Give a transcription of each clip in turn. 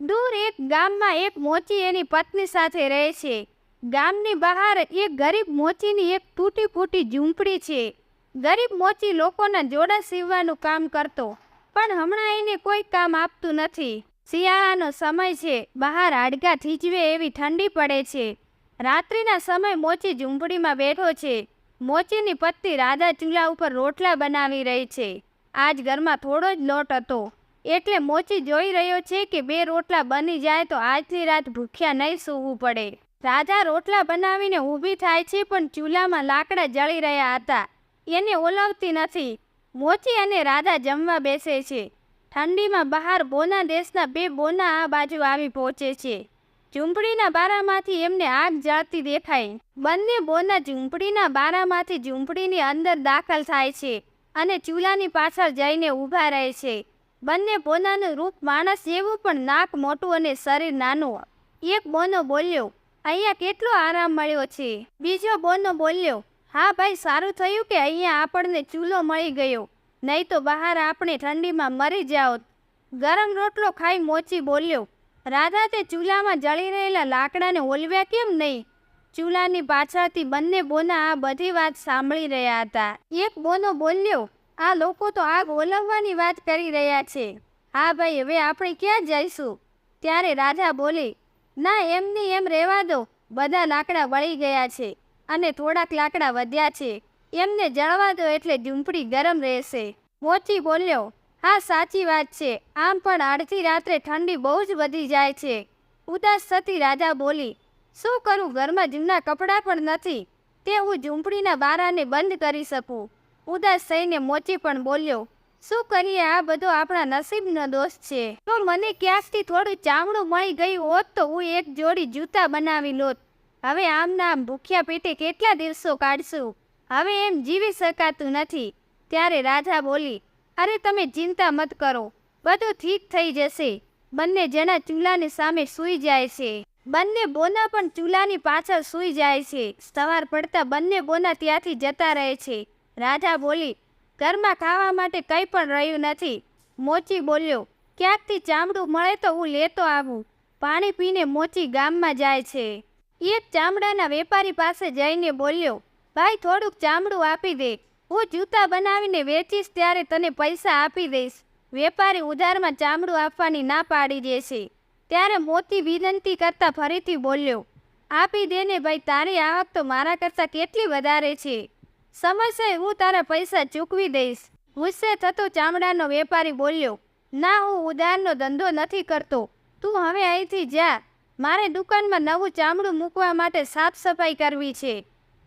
દૂર એક ગામમાં એક મોચી એની પત્ની સાથે રહે છે. ગામની બહાર એક ગરીબ મોચીની એક તૂટી ફૂટી ઝૂંપડી છે. ગરીબ મોચી લોકોના જોડા સીવવાનું કામ કરતો, પણ હમણાં એને કોઈ કામ આપતું નથી. શિયાળાનો સમય છે, બહાર હાડકા થીજવે એવી ઠંડી પડે છે. રાત્રિના સમય મોચી ઝૂંપડીમાં બેઠો છે. મોચીની પત્ની રાધા ચૂલા ઉપર રોટલા બનાવી રહી છે. આજ ઘરમાં થોડો જ લોટ હતો. એટલે મોચી જોઈ રહ્યો છે કે બે રોટલા બની જાય તો આજની રાત ભૂખ્યા નહીં સૂવું પડે. રાજા રોટલા બનાવીને ઊભી થાય છે પણ ચૂલામાં લાકડા જળી રહ્યા હતા. એને ઓલવતી નથી. મોચી અને રાજા જમવા બેસે છે. ઠંડીમાં બહાર બોના દેશના બે બોના આ બાજુ આવી પહોંચે છે. ઝૂંપડીના બારામાંથી એમને આગ જળતી દેખાય. બંને બોના ઝૂંપડીના બારામાંથી ઝૂંપડીની અંદર દાખલ થાય છે અને ચૂલાની પાછળ જઈને ઊભા રહે છે. બંને બોનાનું રૂપ માણસ જેવું પણ નાક મોટું અને શરીર નાનું એક બોનો બોલ્યો, અહીંયા કેટલો આરામ મળ્યો છે. બીજો બોનો બોલ્યો, હા ભાઈ, સારું થયું કે અહીંયા આપણને ચૂલો મળી ગયો. નહીં તો બહાર આપણે ઠંડીમાં મરી જાઓ. ગરમ રોટલો ખાઈ મોચી બોલ્યો, રાધા, તે ચૂલામાં જળી રહેલા લાકડાને ઓલવ્યા કેમ નહીં? ચૂલાની પાછળથી બંને બોના આ બધી વાત સાંભળી રહ્યા હતા. એક બોનો બોલ્યો આ લોકો તો આગ ઓલવવાની વાત કરી રહ્યા છે. હા ભાઈ, હવે આપણે ક્યાં જઈશું? ત્યારે રાજા બોલી, ના, એમની એમ રહેવા દો. બધા લાકડા વળી ગયા છે અને થોડાક લાકડા વધ્યા છે. એમને જળવા દો એટલે ઝૂંપડી ગરમ રહેશે. મોતી બોલ્યો, હા, સાચી વાત છે. આમ પણ અડધી રાત્રે ઠંડી બહુ જ વધી જાય છે. ઉદાસ થતી રાજા બોલી, શું કરું? ઘરમાં જૂના કપડાં પણ નથી. તે હું ઝૂંપડીના બારાને બંધ કરી શકું. ઉદાસ થઈને મોચી પણ બોલ્યો, શું કરીએ? આ બધો આપણા નસીબનો દોષ છે. તો મને ક્યાંકથી થોડું ચામડું મળી ગયું હોત તો હું એક જોડી જૂતા બનાવી લોત. હવે આમના આમ ભૂખ્યા પેટે કેટલા દિવસો કાઢશું? હવે એમ જીવી શકાતું નથી. ત્યારે રાજા બોલી, અરે, તમે ચિંતા મત કરો. બધું ઠીક થઈ જશે. બંને જણા ચૂલાની સામે સૂઈ જાય છે. બંને બોના પણ ચૂલાની પાછળ સૂઈ જાય છે. સવાર પડતા બંને બોના ત્યાંથી જતા રહે છે. રાજા બોલી, ઘરમાં ખાવા માટે કંઈ પણ રહ્યું નથી. મોચી બોલ્યો, ક્યાંકથી ચામડું મળે તો હું લેતો આવું. પાણી પીને મોચી ગામમાં જાય છે. એક ચામડાના વેપારી પાસે જઈને બોલ્યો, ભાઈ, થોડુંક ચામડું આપી દે. હું જૂતા બનાવીને વેચીશ ત્યારે તને પૈસા આપી દઈશ. વેપારી ઉધારમાં ચામડું આપવાની ના પાડી દે છે. ત્યારે મોતી વિનંતી કરતાં ફરીથી બોલ્યો, આપી દે ને ભાઈ, તારી આવક તો મારા કરતાં કેટલી વધારે છે. સમયસર હું તારા પૈસા ચૂકવી દઈશ. ગુસ્સે થતો ચામડાનો વેપારી બોલ્યો, ના, હું ઉદારનો ધંધો નથી કરતો. તું હવે અહીંથી જા. મારે દુકાનમાં નવું ચામડું મૂકવા માટે સાફ સફાઈ કરવી છે.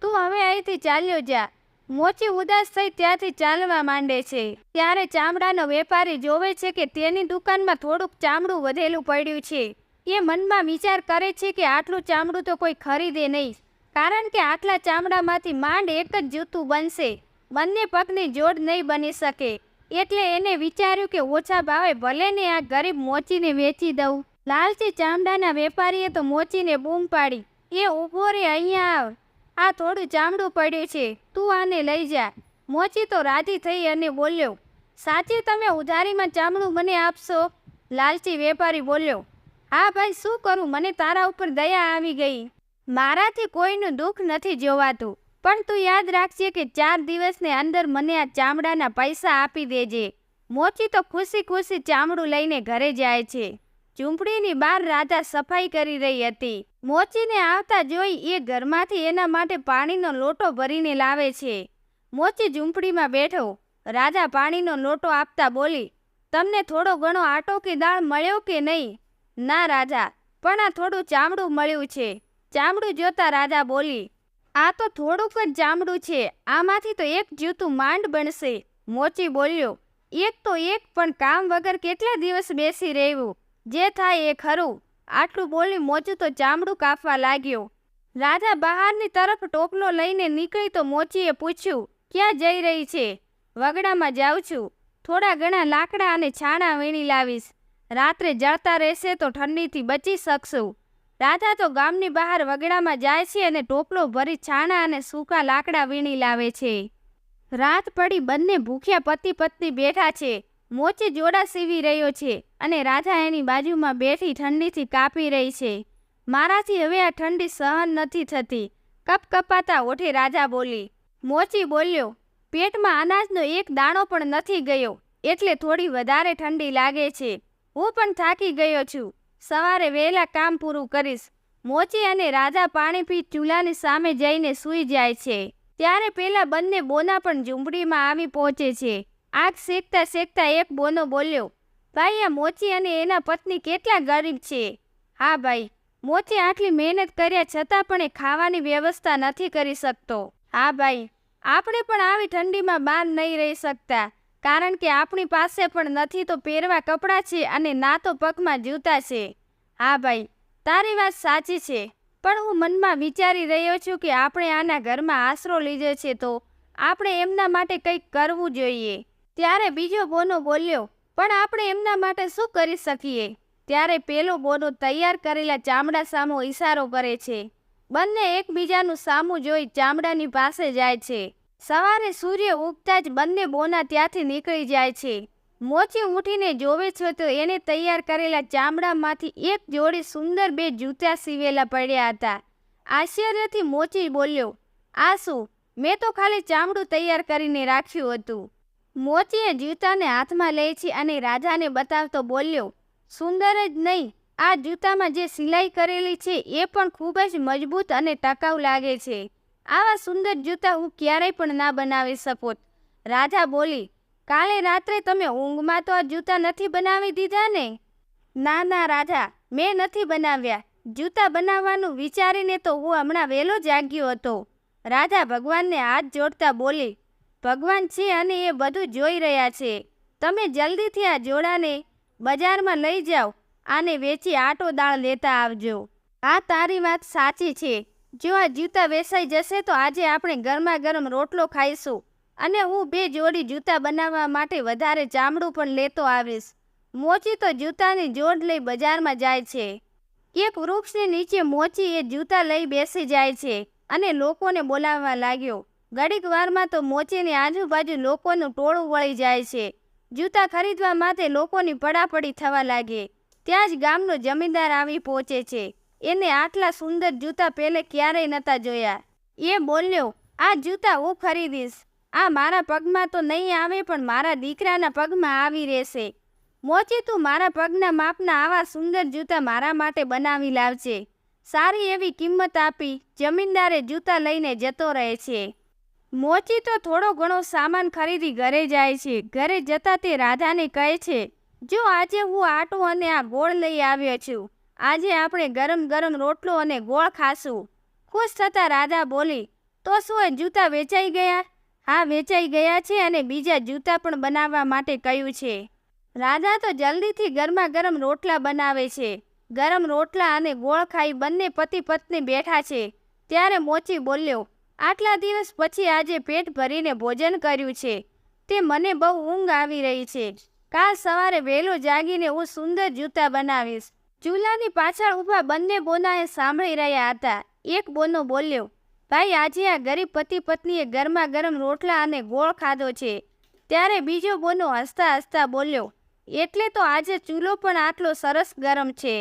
તું હવે અહીંથી ચાલ્યો જા. મોચી ઉદાસ થઈ ત્યાંથી ચાલવા માંડે છે. ત્યારે ચામડાનો વેપારી જોવે છે કે તેની દુકાનમાં થોડુંક ચામડું વધેલું પડ્યું છે. એ મનમાં વિચાર કરે છે કે આટલું ચામડું તો કોઈ ખરીદે નહીં. કારણ કે આટલા ચામડામાંથી માંડ એક જ જૂતું બનશે. બંને પગની જોડ નહીં બની શકે. એટલે એને વિચાર્યું કે ઓછા ભાવે ભલે ને આ ગરીબ મોચીને વેચી દઉં. લાલચી ચામડાના વેપારીએ તો મોચીને બૂમ પાડી. એ ઊભો રે, અહીંયા આવ. આ થોડું ચામડું પડ્યું છે. તું આને લઈ જા. મોચી તો રાજી થઈ અને બોલ્યો, સાચી તમે ઉધારીમાં ચામડું મને આપશો? લાલચી વેપારી બોલ્યો, હા ભાઈ, શું કરું? મને તારા ઉપર દયા આવી ગઈ. મારાથી કોઈનું દુઃખ નથી જોવાતું, પણ તું યાદ રાખજે કે ચાર દિવસને અંદર મને આ ચામડાના પૈસા આપી દેજે. મોચી તો ખુશી ખુશી ચામડું લઈને ઘરે જાય છે. ઝૂંપડીની બહાર રાધા સફાઈ કરી રહી હતી. મોચીને આવતા જોઈ એ ઘરમાંથી એના માટે પાણીનો લોટો ભરીને લાવે છે. મોચી ઝૂંપડીમાં બેઠો. રાજા પાણીનો લોટો આપતા બોલી, તમને થોડો ઘણો આટો કે દાળ મળ્યો કે નહીં? ના, રાજા, પણ આ થોડું ચામડું મળ્યું છે. ચામડું જોતા રાજા બોલી, આ તો થોડુંક જ ચામડું છે, આમાંથી તો એક જૂતું માંડ બનશે. મોચી બોલ્યો, એક તો એક, પણ કામ વગર કેટલા દિવસ બેસી રહેવું? જે થાય એ ખરું. આટલું બોલી મોચું તો ચામડું કાપવા લાગ્યો. રાજા બહારની તરફ ટોપલો લઈને નીકળી તો મોચીએ પૂછ્યું, ક્યાં જઈ રહી છે? વગડામાં જાઉં છું. થોડા ઘણા લાકડા અને છાણા વીણી લાવીશ. રાત્રે જળતા રહેશે તો ઠંડીથી બચી શકશું. રાધા તો ગામની બહાર વગડામાં જાય છે અને ટોપલો ભરી છાણા અને સૂકા લાકડા વીણી લાવે છે. રાત પડી બંને ભૂખ્યા પતિ પત્ની બેઠા છે. મોચી જોડા સીવી રહ્યો છે અને રાજા એની બાજુમાં બેઠી ઠંડીથી કાપી રહી છે. મારાથી હવે આ ઠંડી સહન નથી થતી. કપ કપાતા ઓઠે રાજા બોલી. મોચી બોલ્યો, પેટમાં અનાજનો એક દાણો પણ નથી ગયો. એટલે થોડી વધારે ઠંડી લાગે છે. હું પણ થાકી ગયો છું. સવારે વહેલા કામ પૂરું કરીશ. મોચી અને રાજા પાણી પી ચૂલાની સામે જઈને સૂઈ જાય છે. ત્યારે પેલા બંને બોના પણ ઝૂંપડીમાં આવી પહોંચે છે. આગ શેકતા શેકતા એક બોનો બોલ્યો, ભાઈ, આ મોચી અને એના પત્ની કેટલા ગરીબ છે. હા, ભાઈ, મોચી આટલી મહેનત કર્યા છતાં પણ એ ખાવાની વ્યવસ્થા નથી કરી શકતો. હા, ભાઈ, આપણે પણ આવી ઠંડીમાં બાંધ નહીં રહી શકતા. કારણ કે આપણી પાસે પણ નથી તો પહેરવા કપડાં છે અને ના તો પગમાં જૂતા છે. હા ભાઈ, તારી વાત સાચી છે. પણ હું મનમાં વિચારી રહ્યો છું કે આપણે આના ઘરમાં આશરો લીધો છે તો આપણે એમના માટે કંઈક કરવું જોઈએ. ત્યારે બીજો બોનો બોલ્યો, પણ આપણે એમના માટે શું કરી શકીએ? ત્યારે પેલો બોનો તૈયાર કરેલા ચામડા સામો ઈશારો કરે છે. બંને એકબીજાનું સામું જોઈ ચામડાની પાસે જાય છે. સવારે સૂર્ય ઉગતા જ બંને બોના ત્યાંથી નીકળી જાય છે. મોચી ઉઠીને જોવે છે તો એને તૈયાર કરેલા ચામડામાંથી એક જોડી સુંદર બે જૂતા સીવેલા પડ્યા હતા. આશ્ચર્યથી મોચી બોલ્યો, આ શું? મેં તો ખાલી ચામડું તૈયાર કરીને રાખ્યું હતું. મોચીએ જૂતાને હાથમાં લે છે અને રાજાને બતાવતો બોલ્યો, સુંદર જ નહીં, આ જૂતામાં જે સિલાઈ કરેલી છે એ પણ ખૂબ જ મજબૂત અને ટકાઉ લાગે છે. આવા સુંદર જૂતા હું ક્યારેય પણ ના બનાવી શકું. રાજા બોલી, કાલે રાત્રે તમે ઊંઘમાં તો આ જૂતા નથી બનાવી દીધા ને? ના ના, રાજા, મેં નથી બનાવ્યા. જૂતા બનાવવાનું વિચારીને તો હું હમણાં વહેલો જાગ્યો હતો. રાજા ભગવાનને હાથ જોડતા બોલી, ભગવાન છે અને એ બધું જોઈ રહ્યા છે. તમે જલ્દીથી આ જોડાને બજારમાં લઈ જાઓ. આને વેચી આટો દાળ લેતા આવજો. આ તારી વાત સાચી છે. જો આ જૂતા વેસાઈ જશે તો આજે આપણે ગરમા ગરમ રોટલો ખાઈશું. અને હું બે જોડી જૂતા બનાવવા માટે વધારે ચામડું પણ લેતો આવીશ. મોચી તો જૂતાની જોડ લઈ બજારમાં જાય છે. એક વૃક્ષની નીચે મોચી એ જૂતા લઈ બેસી જાય છે અને લોકોને બોલાવવા લાગ્યો. ઘડીક વારમાં તો મોચીની આજુબાજુ લોકોનું ટોળું વળી જાય છે. જૂતા ખરીદવા માટે લોકોની પડાપડી થવા લાગે. ત્યાં જ ગામનો જમીનદાર આવી પહોંચે છે. એને આટલા સુંદર જૂતા પહેલે ક્યારેય નહોતા જોયા. એ બોલ્યો, આ જૂતા હું ખરીદીશ. આ મારા પગમાં તો નહીં આવે, પણ મારા દીકરાના પગમાં આવી રહેશે. મોચી તું મારા પગના માપના આવા સુંદર જૂતા મારા માટે બનાવી લાવજે. સારી એવી કિંમત આપી જમીનદારે જૂતા લઈને જતો રહે છે. મોચી તો થોડો ઘણો સામાન ખરીદી ઘરે જાય છે. ઘરે જતા તે રાધાને કહે છે, જો આજે હું આટો અને આ ગોળ લઈ આવ્યો છું. આજે આપણે ગરમ ગરમ રોટલો અને ગોળ ખાશું. ખુશ થતાં રાધા બોલી, તો શું જૂતા વેચાઈ ગયા? હા, વેચાઈ ગયા છે અને બીજા જૂતા પણ બનાવવા માટે કહ્યું છે. રાધા તો જલ્દીથી ગરમા ગરમ રોટલા બનાવે છે. ગરમ રોટલા અને ગોળ ખાઈ બંને પતિ પત્ની બેઠા છે. ત્યારે મોચી બોલ્યો, આટલા દિવસ પછી આજે પેટ ભરીને ભોજન કર્યું છે. તે મને બહુ ઊંઘ આવી રહી છે. કાલ સવારે વહેલો જાગીને હું સુંદર જૂતા બનાવીશ. ચૂલાની પાછળ ઊભા બંને બોનાએ સાંભળી રહ્યા હતા. એક બોનો બોલ્યો, ભાઈ, આજે આ ગરીબ પતિ પત્નીએ ગરમા ગરમ રોટલા અને ગોળ ખાધો છે. ત્યારે બીજો બોનો હસતા હસતા બોલ્યો, એટલે તો આજે ચૂલો પણ આટલો સરસ ગરમ છે.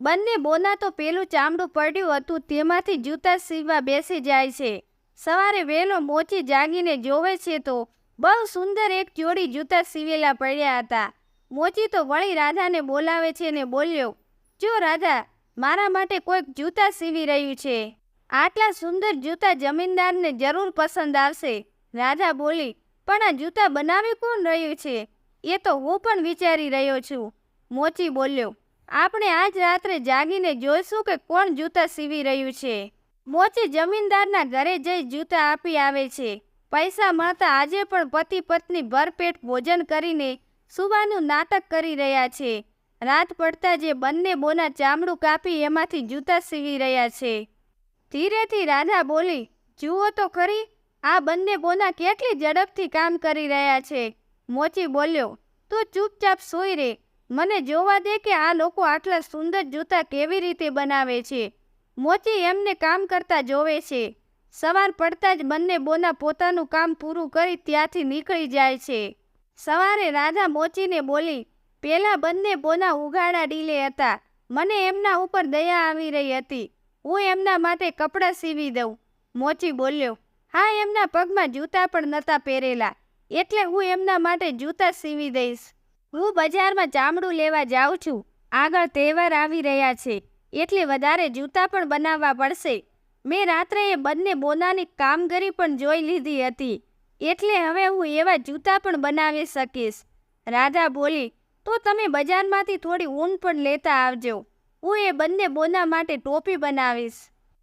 બંને બોના તો પેલું ચામડું પડ્યું હતું, તેમાંથી જૂતા સીવવા બેસી જાય છે. સવારે વહેલો મોચી જાગીને જોવે છે તો બહુ સુંદર એક જોડી જૂતા સીવેલા પડ્યા હતા. મોચી તો વળી રાધાને બોલાવે છે ને બોલ્યો જો રાધા, મારા માટે કોઈક જૂતા સીવી રહ્યું છે. આટલા સુંદર જૂતા જમીનદારને જરૂર પસંદ આવશે. રાધા બોલી, પણ આ જૂતા બનાવી કોણ રહ્યું છે? એ તો હું પણ વિચારી રહ્યો છું. મોચી બોલ્યો, આપણે આજ રાત્રે જાગીને જોઈશું કે કોણ જૂતા સીવી રહ્યું છે. મોચી જમીનદારના ઘરે જઈ જૂતા આપી આવે છે. પૈસા મળતા આજે પણ પતિ પત્ની ભરપેટ ભોજન કરીને સુવાનું નાટક કરી રહ્યા છે. રાત પડતા જે બંને બોના ચામડું કાપી એમાંથી જૂતા સીવી રહ્યા છે. ધીરેથી રાધા બોલી, જુઓ તો ખરી, આ બંને બોના કેટલી ઝડપથી કામ કરી રહ્યા છે. મોચી બોલ્યો, તું ચૂપચાપ સૂઈ રે. મને જોવા દે કે આ લોકો આટલા સુંદર જૂતા કેવી રીતે બનાવે છે. મોચી એમને કામ કરતા જોવે છે. સવાર પડતા જ બંને બોના પોતાનું કામ પૂરું કરી ત્યાંથી નીકળી જાય છે. સવારે રાધા મોચીને બોલી પેલા બંને બોના ઉઘાડા ડીલે હતા. મને એમના ઉપર દયા આવી રહી હતી. હું એમના માટે કપડાં સીવી દઉં. મોચી બોલ્યો, હા, એમના પગમાં જૂતા પણ નહોતા પહેરેલા. એટલે હું એમના માટે જૂતા સીવી દઈશ. હું બજારમાં ચામડું લેવા જાઉં છું. આગળ તહેવાર આવી રહ્યા છે. એટલે વધારે જૂતા પણ બનાવવા પડશે. મેં રાત્રે એ બંને બોનાની કામગીરી પણ જોઈ લીધી હતી. એટલે હવે હું એવા જૂતા પણ બનાવી શકીશ. રાધા બોલી તો તમે બજારમાંથી થોડી ઊન પણ લેતા આવજો. હું એ બંને બોના માટે ટોપી બનાવીશ.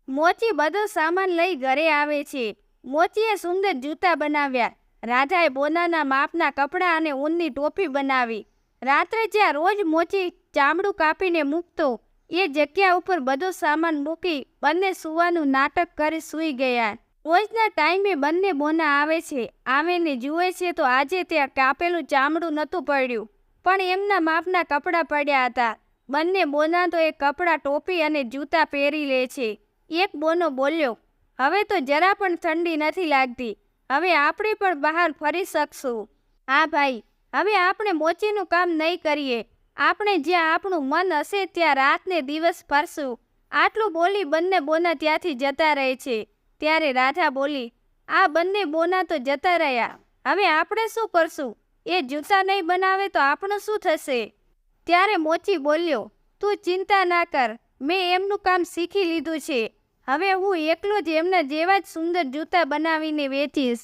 મોચી બધો સામાન લઈ ઘરે આવે છે. મોચીએ સુંદર જૂતા બનાવ્યા. રાધાએ બોનાના માપના કપડાં અને ઊનની ટોપી બનાવી. રાત્રે જ્યાં રોજ મોચી ચામડું કાપીને મૂકતો, એ જગ્યા ઉપર બધો સામાન મૂકી બંને સુવાનું નાટક કરી સૂઈ ગયા. રોજના ટાઈમે બંને બોના આવે છે. આવીને જુએ છે તો આજે ત્યાં કાપેલું ચામડું નહોતું પડ્યું. પણ એમના માપના કપડાં પડ્યા હતા. બંને બોના તો એ કપડાં ટોપી અને જૂતા પહેરી લે છે. એક બોનો બોલ્યો, હવે તો જરા પણ ઠંડી નથી લાગતી. હવે આપણે પણ બહાર ફરી શકશું. હા ભાઈ, હવે આપણે મોચીનું કામ નહીં કરીએ. આપણે જ્યાં આપણું મન હશે ત્યાં રાતને દિવસ ફરશું. આટલું બોલી બંને બોના ત્યાંથી જતા રહે છે. ત્યારે રાધા બોલી, આ બંને બોના તો જતા રહ્યા. હવે આપણે શું કરશું? એ જૂતા નહીં બનાવે તો આપણું શું થશે? ત્યારે મોચી બોલ્યો, તું ચિંતા ના કર, મેં એમનું કામ શીખી લીધું છે. હવે હું એકલો જ એમના જેવા જ સુંદર જૂતા બનાવીને વેચીશ.